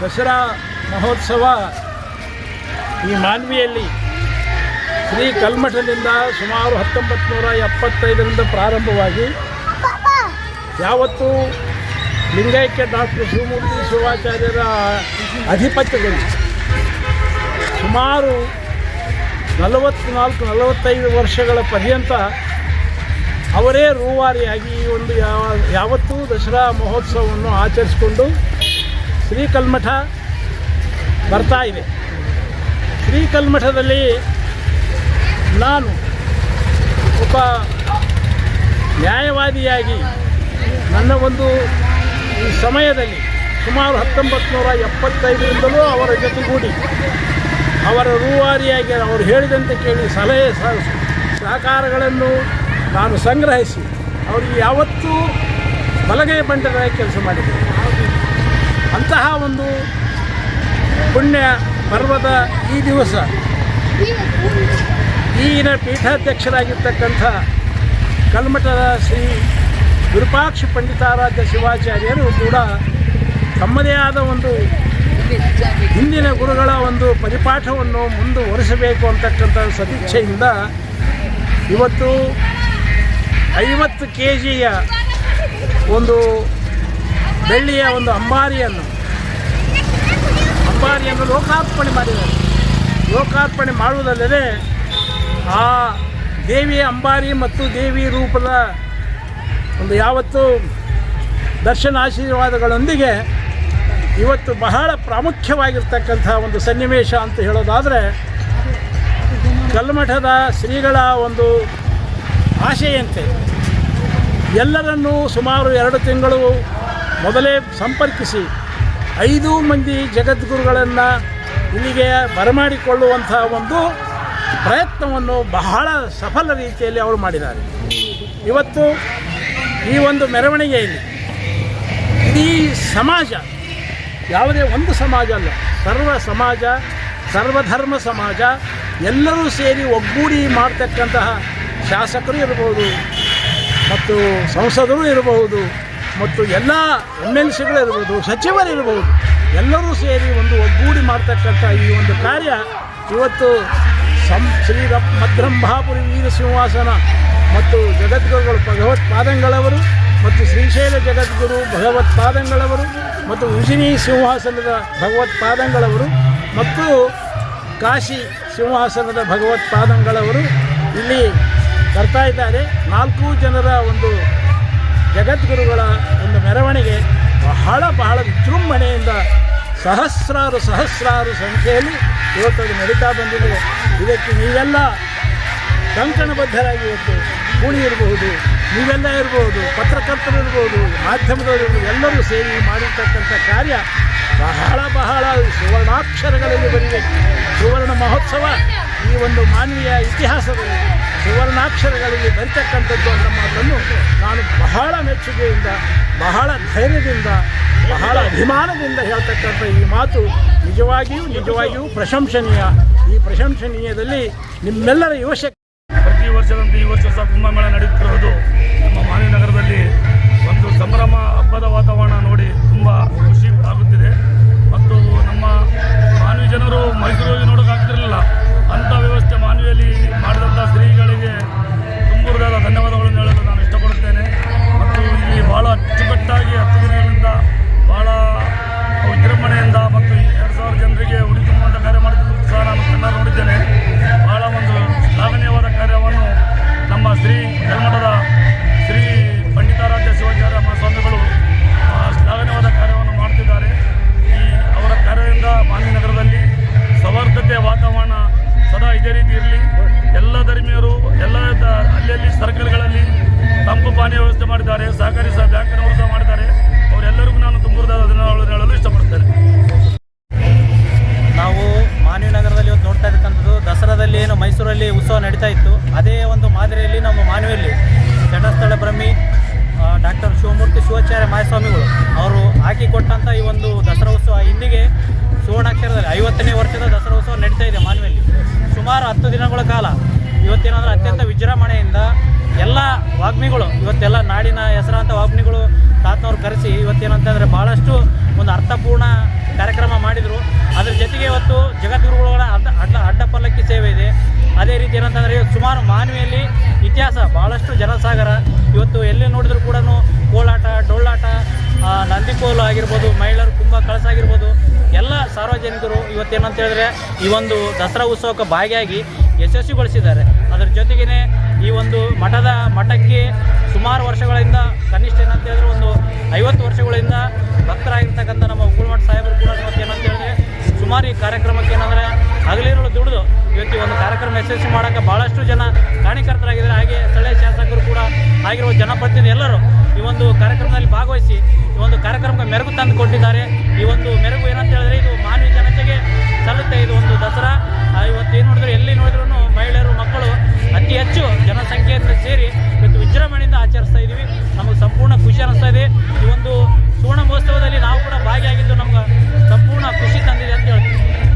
ದಸರಾ ಮಹೋತ್ಸವ ಈ ಮಾನ್ವಿಯಲ್ಲಿ ಶ್ರೀ ಕಲ್ಮಠದಿಂದ ಸುಮಾರು ಹತ್ತೊಂಬತ್ತು ನೂರ ಎಪ್ಪತ್ತೈದರಿಂದ ಪ್ರಾರಂಭವಾಗಿ ಯಾವತ್ತು ಲಿಂಗೈಕ್ಯ ಡಾಕ್ಟರ್ ಶಿವಮೂರ್ತಿ ಶಿವಾಚಾರ್ಯರ ಅಧಿಪತ್ಯದಲ್ಲಿ ಸುಮಾರು ನಲವತ್ತ್ನಾಲ್ಕು ನಲವತ್ತೈದು ವರ್ಷಗಳ ಪರ್ಯಂತ ಅವರೇ ರೂವಾರಿಯಾಗಿ ಈ ಒಂದು ಯಾವ, ಯಾವತ್ತೂ ದಸರಾ ಮಹೋತ್ಸವವನ್ನು ಆಚರಿಸಿಕೊಂಡು ಶ್ರೀಕಲ್ಮಠ ಬರ್ತಾ ಇದೆ. ಶ್ರೀಕಲ್ಮಠದಲ್ಲಿ ನಾನು ಒಬ್ಬ ನ್ಯಾಯವಾದಿಯಾಗಿ ನನ್ನ ಒಂದು ಈ ಸಮಯದಲ್ಲಿ ಸುಮಾರು ಹತ್ತೊಂಬತ್ತು ನೂರ ಎಪ್ಪತ್ತೈದರಿಂದಲೂ ಅವರ ಜೊತೆಗೂಡಿ ಅವರ ರೂವಾರಿಯಾಗಿ ಅವರು ಹೇಳಿದಂತೆ ಕೇಳಿ ಸಲಹೆ ಸಹಕಾರಗಳನ್ನು ನಾನು ಸಂಗ್ರಹಿಸಿ, ಅವರಿಗೆ ಯಾವತ್ತೂ ಬಲಗೈ ಬಂಡದ ಕೆಲಸ ಮಾಡಿದ್ದೇನೆ ಅಂತಹ ಒಂದು ಪುಣ್ಯ ಪರ್ವದ ಈ ದಿವಸ ಈಗಿನ ಪೀಠಾಧ್ಯಕ್ಷರಾಗಿರ್ತಕ್ಕಂಥ ಕಲ್ಮಠದ ಶ್ರೀ ವಿರೂಪಾಕ್ಷ ಪಂಡಿತಾರಾಧ್ಯ ಶಿವಾಚಾರ್ಯರು ಕೂಡ ತಮ್ಮದೇ ಆದ ಒಂದು ಹಿಂದಿನ ಗುರುಗಳ ಒಂದು ಪರಿಪಾಠವನ್ನು ಮುಂದುವರಿಸಬೇಕು ಅಂತಕ್ಕಂಥ ಸದಿಚ್ಛೆಯಿಂದ ಇವತ್ತು ಐವತ್ತು ಕೆ ಜಿಯ ಒಂದು ಬೆಳ್ಳಿಯ ಒಂದು ಅಂಬಾರಿಯನ್ನು. ಅಂಬಾರಿಯನ್ನು ಲೋಕಾರ್ಪಣೆ ಮಾಡಿದ್ದಾರೆ. ಲೋಕಾರ್ಪಣೆ ಮಾಡುವುದಲ್ಲದೆ ಆ ದೇವಿಯ ಅಂಬಾರಿ ಮತ್ತು ದೇವಿ ರೂಪದ ಒಂದು ಯಾವತ್ತು ದರ್ಶನ ಆಶೀರ್ವಾದಗಳೊಂದಿಗೆ ಇವತ್ತು ಬಹಳ ಪ್ರಾಮುಖ್ಯವಾಗಿರ್ತಕ್ಕಂಥ ಒಂದು ಸನ್ನಿವೇಶ ಅಂತ ಹೇಳೋದಾದರೆ ಕಲ್ಮಠದ ಶ್ರೀಗಳ ಒಂದು ಆಶೆಯಂತೆ. ಎಲ್ಲರನ್ನೂ ಸುಮಾರು ಎರಡು ತಿಂಗಳು ಮೊದಲೇ ಸಂಪರ್ಕಿಸಿ. ಐದು ಮಂದಿ ಜಗದ್ಗುರುಗಳನ್ನು ಇಲ್ಲಿಗೆ ಬರಮಾಡಿಕೊಳ್ಳುವಂಥ ಒಂದು ಪ್ರಯತ್ನವನ್ನು ಬಹಳ ಸಫಲ ರೀತಿಯಲ್ಲಿ ಅವರು ಮಾಡಿದ್ದಾರೆ. ಇವತ್ತು ಈ ಒಂದು ಮೆರವಣಿಗೆಯಲ್ಲಿ ಇಡೀ ಸಮಾಜ, ಯಾವುದೇ ಒಂದು ಸಮಾಜ ಅಲ್ಲ, ಸರ್ವ ಸಮಾಜ, ಸರ್ವಧರ್ಮ ಸಮಾಜ, ಎಲ್ಲರೂ ಸೇರಿ ಒಗ್ಗೂಡಿ ಮಾಡ್ತಕ್ಕಂತಹ ಶಾಸಕರು ಇರಬಹುದು ಮತ್ತು ಸಂಸದರು ಇರಬಹುದು ಮತ್ತು ಎಲ್ಲ ಎಂ ಎಲ್ ಸಿಗಳಿರ್ಬೋದು ಸಚಿವರಿರ್ಬೋದು ಎಲ್ಲರೂ ಸೇರಿ ಒಂದು ಒಗ್ಗೂಡಿ ಮಾಡ್ತಕ್ಕಂಥ ಈ ಒಂದು ಕಾರ್ಯ ಇವತ್ತು ಸಂ ಶ್ರೀ ಮದ್ರಂಭಾಪುರಿ ವೀರ ಸಿಂಹಾಸನ ಮತ್ತು ಜಗದ್ಗುರುಗಳು ಭಗವತ್ಪಾದಂಗಳವರು ಮತ್ತು ಶ್ರೀಶೈಲ ಜಗದ್ಗುರು ಭಗವತ್ಪಾದಂಗಳವರು ಮತ್ತು ಉಜಿನಿ ಸಿಂಹಾಸನದ ಭಗವತ್ಪಾದಂಗಳವರು ಮತ್ತು ಕಾಶಿ ಸಿಂಹಾಸನದ ಭಗವತ್ಪಾದಂಗಳವರು ಇಲ್ಲಿ ಬರ್ತಾ ಇದ್ದಾರೆ. ನಾಲ್ಕು ಜನರ ಒಂದು ಜಗದ್ಗುರುಗಳ ಒಂದು ಮೆರವಣಿಗೆ ಬಹಳ ಬಹಳ ವಿಜೃಂಭಣೆಯಿಂದ ಸಹಸ್ರಾರು ಸಹಸ್ರಾರು ಸಂಖ್ಯೆಯಲ್ಲಿ ಇವತ್ತು ಅದು ನಡೀತಾ ಬಂದಿದೆ. ಇದಕ್ಕೆ ನೀವೆಲ್ಲ ಕಂಕಣಬದ್ಧರಾಗಿ ಇವತ್ತು ಕೂಳಿ ಇರಬಹುದು. ನೀವೆಲ್ಲ ಇರಬಹುದು, ಪತ್ರಕರ್ತರು ಇರ್ಬೋದು ಮಾಧ್ಯಮದವರು ಇರ್ಬೋದು ಎಲ್ಲರೂ ಸೇರಿ ಮಾಡಿರ್ತಕ್ಕಂಥ ಕಾರ್ಯ ಬಹಳ ಬಹಳ ಸುವರ್ಣಾಕ್ಷರಗಳಲ್ಲಿ ಬಂದಿದೆ. ಸುವರ್ಣ ಮಹೋತ್ಸವ ಈ ಒಂದು ಮಾನವೀಯ ಇತಿಹಾಸದಲ್ಲಿ. ಸುವರ್ಣಾಕ್ಷರಗಳಲ್ಲಿ ಬರಿತಕ್ಕಂಥದ್ದು ಅನ್ನೋ ಮಾತನ್ನು ನಾನು ಬಹಳ ಮೆಚ್ಚುಗೆಯಿಂದ, ಬಹಳ ಧೈರ್ಯದಿಂದ, ಬಹಳ ಅಭಿಮಾನದಿಂದ ಹೇಳ್ತಕ್ಕಂಥ ಈ ಮಾತು ನಿಜವಾಗಿಯೂ ನಿಜವಾಗಿಯೂ ಪ್ರಶಂಸನೀಯ. ಈ ಪ್ರಶಂಸನೀಯದಲ್ಲಿ ನಿಮ್ಮೆಲ್ಲರ ಯುವಶಕ್ತಿ ಪ್ರತಿ ವರ್ಷದಂತೆ ಈ ವರ್ಷ ಸಹ ಕುಂಭಮೇಳ ನಡೆಯುತ್ತಿರುವುದು ನಮ್ಮ ಮಾನವನಗರದಲ್ಲಿ ಒಂದು ಸಂಭ್ರಮ ಹಬ್ಬದ ವಾತಾವರಣ ನೋಡಿ ತುಂಬ ಖುಷಿ ಆಗುತ್ತಿದೆ. ಮತ್ತು ನಮ್ಮ ಮಾನವಿ ಜನರು ಮೈಸೂರಿಗೆ ನೋಡೋಕ್ಕಾಗ್ತಿರಲಿಲ್ಲ ಅಂಥ ವ್ಯವಸ್ಥೆ ಮಾನವಿಯಲ್ಲಿ ಮಾಡಿದಂಥ ಶ್ರೀಗಳಿಗೆ ತುಂಬುವುದಾದ ಧನ್ಯವಾದಗಳನ್ನು ಮಾದರಿಯಲ್ಲಿ ನಮ್ಮ ಮಾನವಿಯಲ್ಲಿ ಚಟಸ್ಥಳ ಬ್ರಹ್ಮಿ ಡಾಕ್ಟರ್ ಶಿವಮೂರ್ತಿ ಶಿವಾಚಾರ್ಯ ಮಾಯಸ್ವಾಮಿಗಳು, ಅವರು ಹಾಕಿಕೊಟ್ಟಂಥ ಈ ಒಂದು ದಸರಾ ಉತ್ಸವ ಇಂದಿಗೆ ಸುವರ್ಣಾಕ್ಷರದಲ್ಲಿ ಐವತ್ತನೇ ವರ್ಷದ ದಸರಾ ಉತ್ಸವ ನಡೀತಾ ಇದೆ ಮಾನವಿಯಲ್ಲಿ. ಸುಮಾರು ಹತ್ತು ದಿನಗಳ ಕಾಲ ಇವತ್ತೇನಂದ್ರೆ ಅತ್ಯಂತ ವಿಜೃಂಭಣೆಯಿಂದ ಎಲ್ಲ ವಾಗ್ಮಿಗಳು, ಇವತ್ತೆಲ್ಲ ನಾಡಿನ ಹೆಸರಾಂತ ವಾಗ್ಮಿಗಳು ತಾತನವ್ರು ಕರೆಸಿ ಇವತ್ತೇನಂತಂದರೆ ಭಾಳಷ್ಟು ಒಂದು ಅರ್ಥಪೂರ್ಣ ಕಾರ್ಯಕ್ರಮ ಮಾಡಿದರು. ಅದ್ರ ಜೊತೆಗೆ ಇವತ್ತು ಜಗದ್ಗುರುಗಳ ಅದೇ ರೀತಿ ಏನಂತಂದರೆ ಸುಮಾರು ಮಾನವಿಯಲ್ಲಿ ಇತಿಹಾಸ ಭಾಳಷ್ಟು ಜನಸಾಗರ. ಇವತ್ತು ಎಲ್ಲಿ ನೋಡಿದ್ರು ಕೂಡ ಕೋಲಾಟ, ಡೊಳ್ಳಾಟ ನಂದಿಕೋಲು ಆಗಿರ್ಬೋದು ಮಹಿಳೆಯರು ಕುಂಭ ಕಳಸ ಆಗಿರ್ಬೋದು, ಎಲ್ಲ ಸಾರ್ವಜನಿಕರು ಇವತ್ತೇನಂತ ಹೇಳಿದ್ರೆ ಈ ಒಂದು ದಸರಾ ಉತ್ಸವಕ್ಕೆ ಭಾಗಿಯಾಗಿ ಯಶಸ್ವಿಗೊಳಿಸಿದ್ದಾರೆ. ಅದರ ಜೊತೆಗೇ ಈ ಒಂದು ಮಠದ ಮಠಕ್ಕೆ ಸುಮಾರು ವರ್ಷಗಳಿಂದ ಕನಿಷ್ಠ ಏನಂತ ಹೇಳಿದ್ರೆ ಒಂದು ಐವತ್ತು ವರ್ಷಗಳಿಂದ ಭಕ್ತರಾಗಿರ್ತಕ್ಕಂಥ ನಮ್ಮ ಉಗುಳ್ಮಠ ಸಾಹೇಬರು ಕೂಡ ಇವತ್ತೇನಂತ ಹೇಳಿದ್ರೆ ಸುಮಾರು ಈ ಕಾರ್ಯಕ್ರಮಕ್ಕೆ ಏನಂದರೆ ಹಗಲಿರುಳು ದುಡಿದು ಇವತ್ತು ಒಂದು ಕಾರ್ಯಕ್ರಮ ಯಶಸ್ವಿ ಮಾಡೋಕ್ಕೆ ಭಾಳಷ್ಟು ಜನ ಕಾರಣಿಕರ್ತರಾಗಿದ್ದಾರೆ ಹಾಗೆ ಸ್ಥಳೀಯ ಶಾಸಕರು ಕೂಡ ಆಗಿರುವ ಜನಪ್ರತಿನಿಧಿ ಎಲ್ಲರೂ ಈ ಒಂದು ಕಾರ್ಯಕ್ರಮದಲ್ಲಿ ಭಾಗವಹಿಸಿ ಈ ಒಂದು ಕಾರ್ಯಕ್ರಮಕ್ಕೆ ಮೆರುಗು ತಂದುಕೊಟ್ಟಿದ್ದಾರೆ. ಈ ಒಂದು ಮೆರುಗು ಏನಂತ ಹೇಳಿದ್ರೆ ಇದು ಮಾನವೀಯ ಜನತೆಗೆ ಸಲ್ಲುತ್ತೆ. ಇದು ಒಂದು ದಸರಾ. ಇವತ್ತು ಏನು ನೋಡಿದ್ರು, ಎಲ್ಲಿ ನೋಡಿದ್ರು ಮಹಿಳೆಯರು, ಮಕ್ಕಳು ಅತಿ ಹೆಚ್ಚು ಜನಸಂಖ್ಯೆಯಿಂದ ಸೇರಿ ಇವತ್ತು ವಿಜೃಂಭಣೆಯಿಂದ ಆಚರಿಸ್ತಾ ಇದ್ದೀವಿ ನಮಗೆ ಸಂಪೂರ್ಣ ಖುಷಿ ಅನ್ನಿಸ್ತಾ ಇದೆ. ಈ ಒಂದು ಸುವರ್ಣ ಮಹೋತ್ಸವದಲ್ಲಿ ನಾವು ಕೂಡ ಭಾಗಿಯಾಗಿದ್ದು ನಮ್ಗೆ ಸಂಪೂರ್ಣ ಖುಷಿ ತಂದಿದೆ ಅಂತ ಹೇಳ್ತೀವಿ